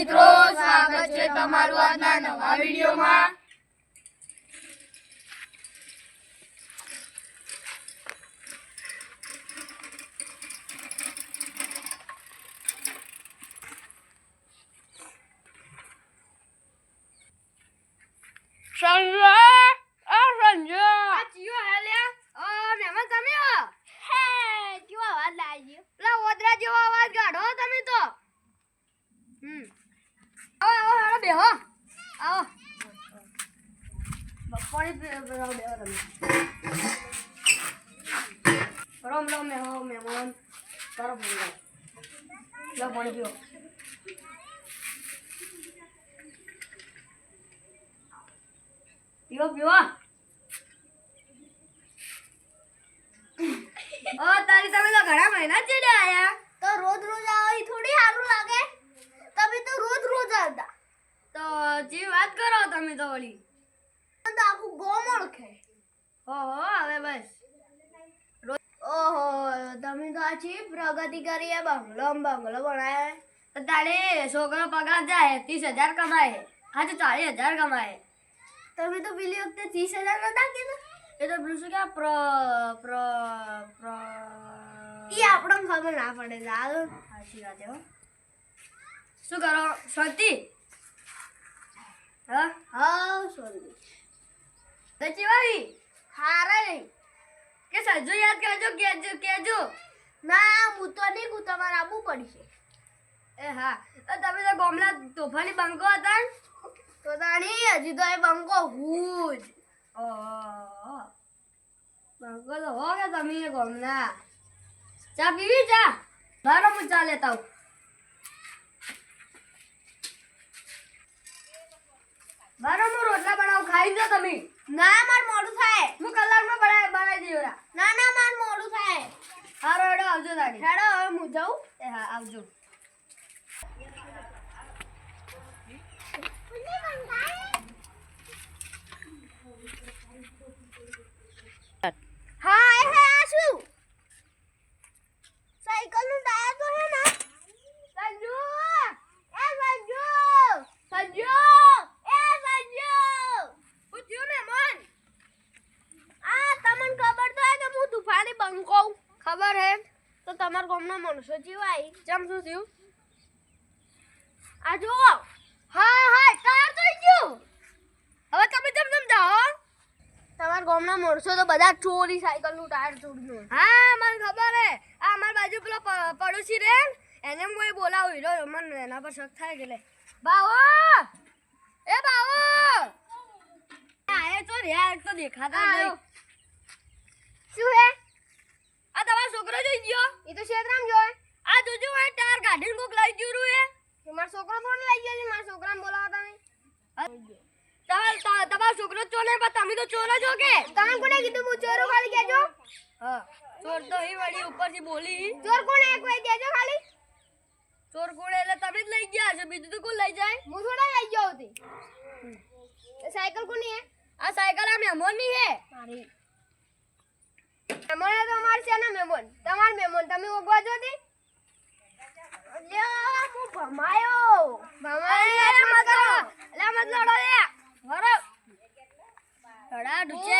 મિત્રો સ્વાગત છે તમારું આજના નવા વિડીયોમાં. સંજય આ સંજય આ ચિયો હેલ્યા અ મહેમાન તમે હો હે કેવો અવાજ લાગ્યો પેલા ઓદરા જેવો અવાજ કાઢો તમે તો હમ આવો આવો હાલો બેહો આવો બપોરે પે- પે- આવો બેહો તમે રોમ રોમ મેહો મહેમાન કરો ફોન લો પાણી પીઓ પીવો પીવો ઓ તારી તમે તો ઘણા મહિના ચડ્યા આયા. તો રોજ રોજ આવો થોડી સારું લાગે. તમે તો રોજ રોજ આવતા તો જે વાત કરો તમે તો વળી તો આખું ગોમ ઓળખે ઓહો હવે બસ. ઓહો તમે તો આ પ્રગતિ કરી એ બંગલો બંગલો બનાવે તો તારે છોકરો પગાર જાય ત્રીસ હજાર કમાય. આજે ચાલીસ હજાર કમાય. તમે તો પેલી વખતે ત્રીસ હજાર નતા કીધું? એ તો પેલું શું કે પ્ર પ્ર પ્ર. ઈ આપણને ખબર ના પડે લાલ. સાચી વાત હો. શું કરો? શાંતિ? હા? હા સોરી તો ચીવાવી હારે. કે સજ્જુ યાદ કરજો કેજો કેજો ના, હું તો નહીં, હું તમારે આવવું પડશે. એ હા તમે તો ગોમલા તોફાની બંકો હતા? તો તાણી, હજી તો એ બંકો હું બંકો તો હો કે તમે ગોમલા. ચા પીવી, ચા? બારો હું ચા લેતા હું બારો હું રોટલા બનાવું, ખાઈ જો તમે. ના માર મોડું થાય. હું કલાકમાં બનાવી બનાવી દઉં રા ના ના માર મોડું થાય. હારો હેડો આવજો દાડી હેડો હવે હું જાઉં. હા આવજો હા એ હે આ શું સાયકલનું ટાયર તો હે ને સંજુ એ સંજુ સંજુ એ સંજુ પૂછ્યું ને મન આ તમને ખબર તો હે કે હું તુફાની બંકો ખબર હે તો તમાર ગામનો મનુષ્ય જીવાય. ચમ શું થયું? આ જુઓ. હા હા ટાયર થઈ ગયું. હવે તમે ચમ ચમ જાઓ? તમારા ગામના માણસો તો બધા ચોરી સાયકલનું ટાયર ચોરી હા મને ખબર હે. આ અમાર બાજુ પેલો પડોશી રે એને કોઈ બોલાવું હીરો મને એના પર શક થાય એટલે બાવો એ બાવો આ એ તો રે આ તો દેખાતા નહીં. શું હે? છોકરો જોઈ ગયો એ તો શેતરામ જોય આ જોજો આ ટાર કાઢીને કોક લઈ ગયું રૂ એ. કે મારો છોકરો થોડી લઈ ગયો છે મારા છોકરાને બોલાવો તમે તમાર તા- તમારો છોકરો ચોર નહીં પણ તમે તો ચોર જ હો કે? તમે કોને કીધું હું ચોરો ખાલી કહેજો. હા ચોર તો એ વળી ઉપરથી બોલી. ચોર કોને એક વાર કહેજો ખાલી. ચોર કોણ એટલે તમે જ લઈ ગયા છો બીજું તો કોણ લઈ જાય? હું થોડા લઈ જાઉં હતી એ સાયકલ કોની હે? આ સાયકલ આ મહેમાનની હે. મારી. મહેમાન તો અમારે છે ને મહેમાન તમાર મહેમાન તમે ઓગવા જો હતી અલ્યા, હું ભમાયો? ભમાયો? એ મત લડો લે મત લડો લે વરો લડા ડુચે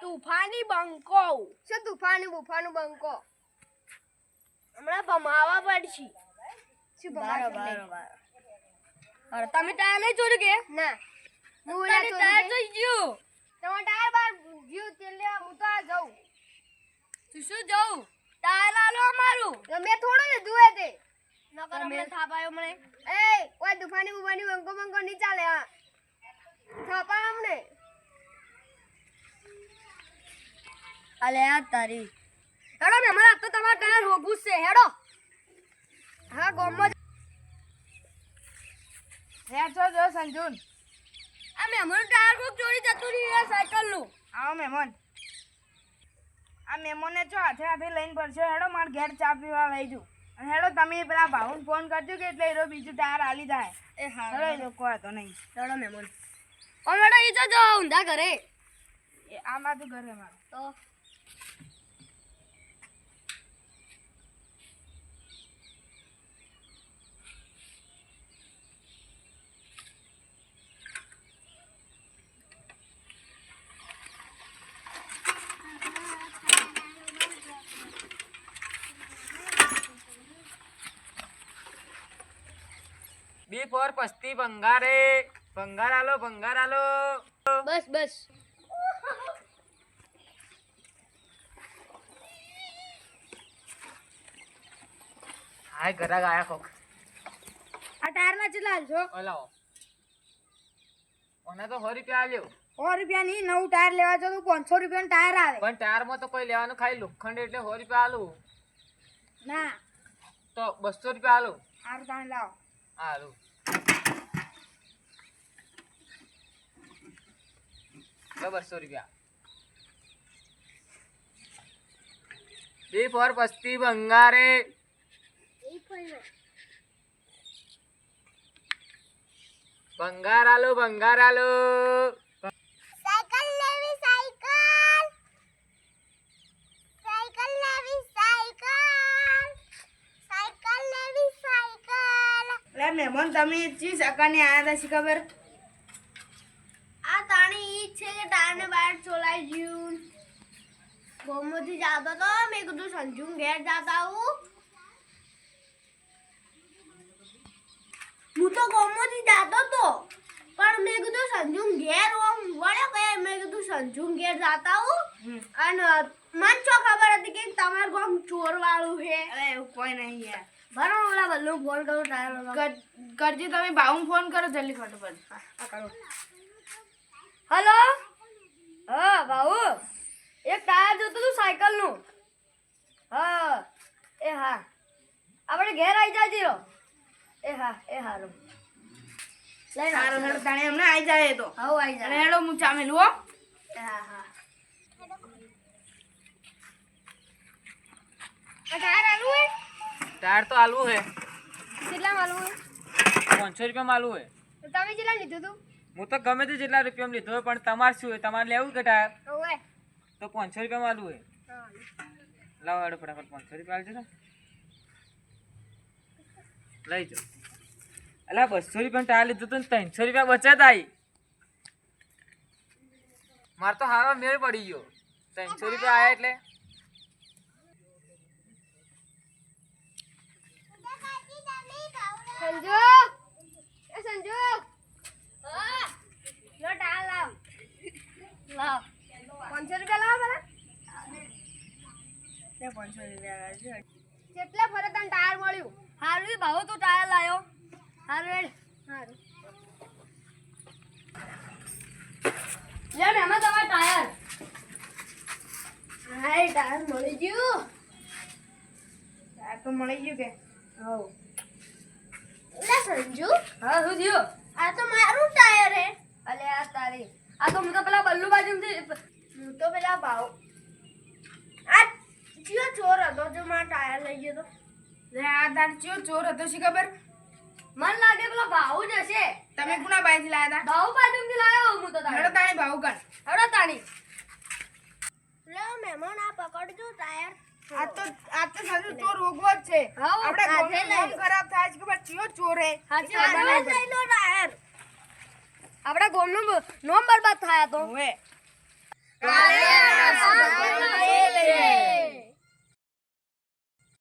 તુફાની બંકો. શું તુફાની બુફાનું બંકો? હમણાં ભમાવા પડશે. શું બારો ભમાશે? બારો બારો અરે તમે ટાયર નહીં ચોરી કે? ના. હું તારે ઓલા ટાયર ચોરી જોઈ ગયું. તમારા ટાયર બાર જીવ તેલ લેવા હું તો આ જાઉં. તું શું જવું તારા લો અમારું. તો મેં થોડું લીધું હે તે. નકર તમે- હમણાં થાપ આવ્યો મને. એ ઓય દુફાની ઉબાની બંકો બંકો ની ચાલે હા. થાપા અમને. અલે આ તારી. હેડો મે મારા તો તમાર ટાયર હોગું છે. હેડો. હા ગોમમાં હે છો જો સંજુન. આ મેમોનું ટાયર કોક ચોરી જતું રહી સાયકલનું આવો મહેમાન. આ મેમોને જો હાથે હાથે લઈને પડશે હેડો માર ઘેર ચા પીવા લઈ જઉં. અને હેડો તમે પેલા ભાઉને ફોન કરજો કે એટલે એરો બીજું ટાયર હાલી જાય. એ હા હેડો એ લોકો હતો નહીં. હેડો મેમોન. ઓ મેડો એ જો ઊંધા ઘરે. એ આમાંથી ઘરે મારો. તો? બી ફોર પસ્તી ભંગારે ભંગાર આલો ભંગાર આલો. બસ બસ. હાય ઘરા આયા કોક. આ ટાયરના કેટલા હાલશો ઓલાવો ઓને તો સો રૂપિયા આલ્યો. સો નહીં નવું ટાયર લેવા જતો પાંચસો રૂપિયાનું ટાયર આવે. પણ ટાયરમાં તો કોઈ લેવાનું ખાલી લોખંડ એટલે સો રૂપિયા આલું. ના. તો બસો રૂપિયા આલું. સારું તાણ લાવો. હા આલું લો બસો રૂપિયા. બી ફોર પસ્તી ભંગારે. ભંગાર આલો ભંગાર આલો સાયકલ લેવી સાયકલ. સાયકલ લેવી સાયકલ. સાયકલ લેવી સાયકલ. એટલે મહેમાન તમે ચી સકાની આયા હતા શી ખબર આ તાણી ઈ ટાયરને બહાર ચોલાઈ ગયું ગોમોથી જાતો તો મેં કીધું સંજુ ઘેર જાતા હું હું તો ગોમોથી જાતો તો પણ મેં કીધું સંજુ ઘેર ઓમ વળ્યો કે મેં કીધું સંજુ ઘેર જાતા હું અને મને છો ખબર હતી કે તમારું ગામ ચોર વાળું છે? અરે એવું કોઈ નહીં યાર. બરો ઓલા બલ્લુ ફોન કરો ટાયર કરજી તમે ભાઉને ફોન કરો જલ્દી ફટાફટ. આ કરો. હલો હા ભાઉ એક ટાયર જોતું હતું સાયકલનું. હા એ હા. આપણે ઘેર આવી જાય જીરો એ હા એ હારું. સારું હેડો તાણે એમને આવી જાય તો. હવ આવી અને જાય હેડો હું ચામેલું હો. એ હા હા. ટાયર આલું હે? ટાયર તો હે. કેટલા આલું હે? પાંચસો રૂપિયામાં આલવું હે. તો તમે કેટલા લીધું તું? હું તો ગમે તે જેટલા રૂપિયા લીધો હોય પણ તમારે શું હોય? તમારે લેવું કે ટાયર તો પાંચસો રૂપિયામાં આલવું હોય. લાવો હેડો ફટાફટ પાંચસો રૂપિયા આલજો ને. લઈ જાઓ. અલા બસો રૂપિયા ટાયર લીધું તો ત્રણસો રૂપિયા બચત આવી મારે તો હારો મેળ પડી ગયો. ત્રણસો રૂપિયા આવ્યા એટલે? સંજોગ એ ટાયર લાવ. લાવ. પાંચસો રૂપિયા લાવ પેલા. તે પાંચસો રૂપિયા લાવજો. કેટલા ફરે તને ટાયર મળ્યું. હારું ભાવ તું ટાયર લાયો. હારું હેડ. હારું. લે મેમા તમાર ટાયર. હાય ટાયર મળી ગયું. ટાયર તો મળી ગયું કે? હવ. સંજુ. હા શું થયું? આ તો મારું ટાયર હે. અલે આ તારી. આ તો હું તો પેલા બલ્લુ બાજુ હું તો પેલા ભાવ આ ચિયો ચોર હતો જો મારા ટાયર લઈ ગયો તો. લે આ તાર ચિયો ચોર હતો શી ખબર? મન લાગે પેલા ભાવ જ હશે. તમે કુના બાઈથી લાયા ભાવ બાજુથી લાયો હું તો હતા હેડો તારે તાણે ભાવ કર હડો તાણી. લે મહેમાન આ પકડજો ટાયર. આ તો આ તો સાચું ચોર રોગવો જ છે. આપણે ખરાબ થાય છે કે ચિયો ચોર હે. સાચી વાત લઈ લો ટાયર. આપણા ગોમનું નોમ બરબાદ થયા તો. હવે કાલે